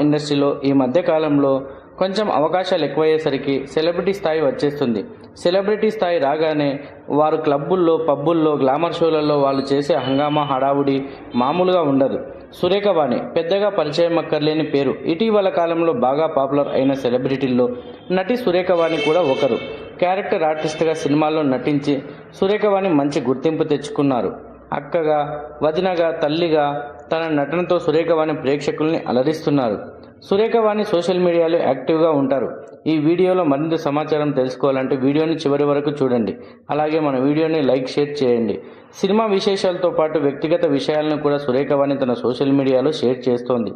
ఇండస్ట్రీలో ఈ మధ్య కాలంలో కొంచెం అవకాశాలు ఎక్కువయ్యేసరికి సెలబ్రిటీ స్థాయి వచ్చేస్తుంది. సెలబ్రిటీ స్థాయి రాగానే వారు క్లబ్బుల్లో పబ్బుల్లో గ్లామర్ షోలలో వాళ్ళు చేసే హంగామా హడావుడి మామూలుగా ఉండదు. సురేఖవాణి పెద్దగా పరిచయం అక్కర్లేని పేరు. ఇటీవల కాలంలో బాగా పాపులర్ అయిన సెలబ్రిటీల్లో నటి సురేఖవాణి కూడా ఒకరు. క్యారెక్టర్ ఆర్టిస్ట్గా సినిమాల్లో నటించి సురేఖవాణి మంచి గుర్తింపు తెచ్చుకున్నారు. అక్కగా వదినగా తల్లిగా తన నటనతో సురేఖవాణి ప్రేక్షకుల్ని అలరిస్తున్నారు. సురేఖవాణి సోషల్ మీడియాలో యాక్టివ్గా ఉంటారు. ఈ వీడియోలో మరింత సమాచారం తెలుసుకోవాలంటే వీడియోని చివరి వరకు చూడండి. అలాగే మన వీడియోని లైక్ షేర్ చేయండి. సినిమా విశేషాలతో పాటు వ్యక్తిగత విషయాలను కూడా సురేఖవాణి తన సోషల్ మీడియాలో షేర్ చేస్తోంది.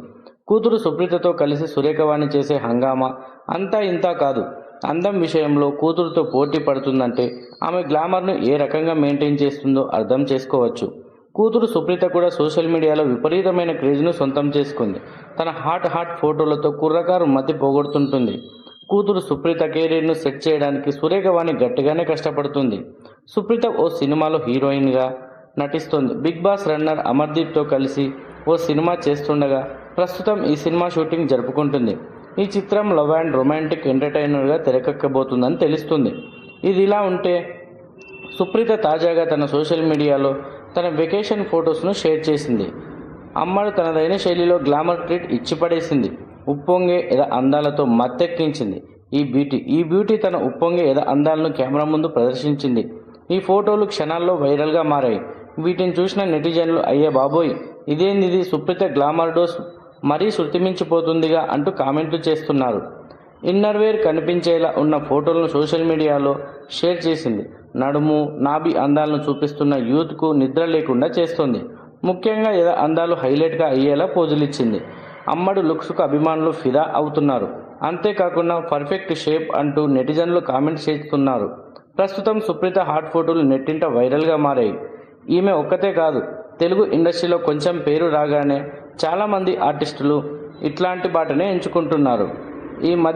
కూతురు సుప్రీతతో కలిసి సురేఖవాణి చేసే హంగామా అంతా ఇంతా కాదు. అందం విషయంలో కూతురుతో పోటీ పడుతుందంటే ఆమె గ్లామర్ను ఏ రకంగా మెయింటైన్ చేస్తుందో అర్థం చేసుకోవచ్చు. కూతురు సుప్రీత కూడా సోషల్ మీడియాలో విపరీతమైన క్రేజ్ను సొంతం చేసుకుంది. తన హాట్ హాట్ ఫోటోలతో కుర్రకారు మతి పోగొడుతుంటుంది. కూతురు సుప్రీత కెరీర్ను సెట్ చేయడానికి సురేఖవాణి గట్టిగానే కష్టపడుతుంది. సుప్రీత ఓ సినిమాలో హీరోయిన్గా నటిస్తోంది. బిగ్ బాస్ రన్నర్ అమర్దీప్తో కలిసి ఓ సినిమా చేస్తుండగా ప్రస్తుతం ఈ సినిమా షూటింగ్ జరుపుకుంటుంది. ఈ చిత్రం లవ్ అండ్ రొమాంటిక్ ఎంటర్టైనర్గా తెరకెక్కబోతుందని తెలుస్తుంది. ఇది ఇలా ఉంటే సుప్రీత తాజాగా తన సోషల్ మీడియాలో తన వెకేషన్ ఫొటోస్ను షేర్ చేసింది. అమ్మడు తనదైన శైలిలో గ్లామర్ ట్రీట్ ఇచ్చిపడేసింది. ఉప్పొంగే ఎద అందాలతో మత్తెక్కించింది. ఈ బ్యూటీ ఈ బ్యూటీ తన ఉప్పొంగే ఎద అందాలను కెమెరా ముందు ప్రదర్శించింది. ఈ ఫోటోలు క్షణాల్లో వైరల్గా మారాయి. వీటిని చూసిన నెటిజన్లు అయ్యే బాబోయ్ ఇదేందిది సుప్రీత గ్లామర్ డోస్ మరీ శృతిమించిపోతుందిగా అంటూ కామెంట్లు చేస్తున్నారు. ఇన్నర్వేర్ కనిపించేలా ఉన్న ఫోటోలను సోషల్ మీడియాలో షేర్ చేసింది. నడుము నాభి అందాలను చూపిస్తున్న యూత్కు నిద్ర లేకుండా చేస్తుంది. ముఖ్యంగా ఏదో అందాలు హైలైట్గా అయ్యేలా పోజులిచ్చింది. అమ్మడు లుక్స్కు అభిమానులు ఫిదా అవుతున్నారు. అంతేకాకుండా పర్ఫెక్ట్ షేప్ అంటూ నెటిజన్లు కామెంట్ చేస్తున్నారు. ప్రస్తుతం సుప్రీత హాట్ ఫోటోలు నెట్టింట వైరల్గా మారాయి. ఈమె ఒక్కతే కాదు తెలుగు ఇండస్ట్రీలో కొంచెం పేరు రాగానే చాలామంది ఆర్టిస్టులు ఇట్లాంటి బాటనే ఎంచుకుంటున్నారు. ఈ మధ్య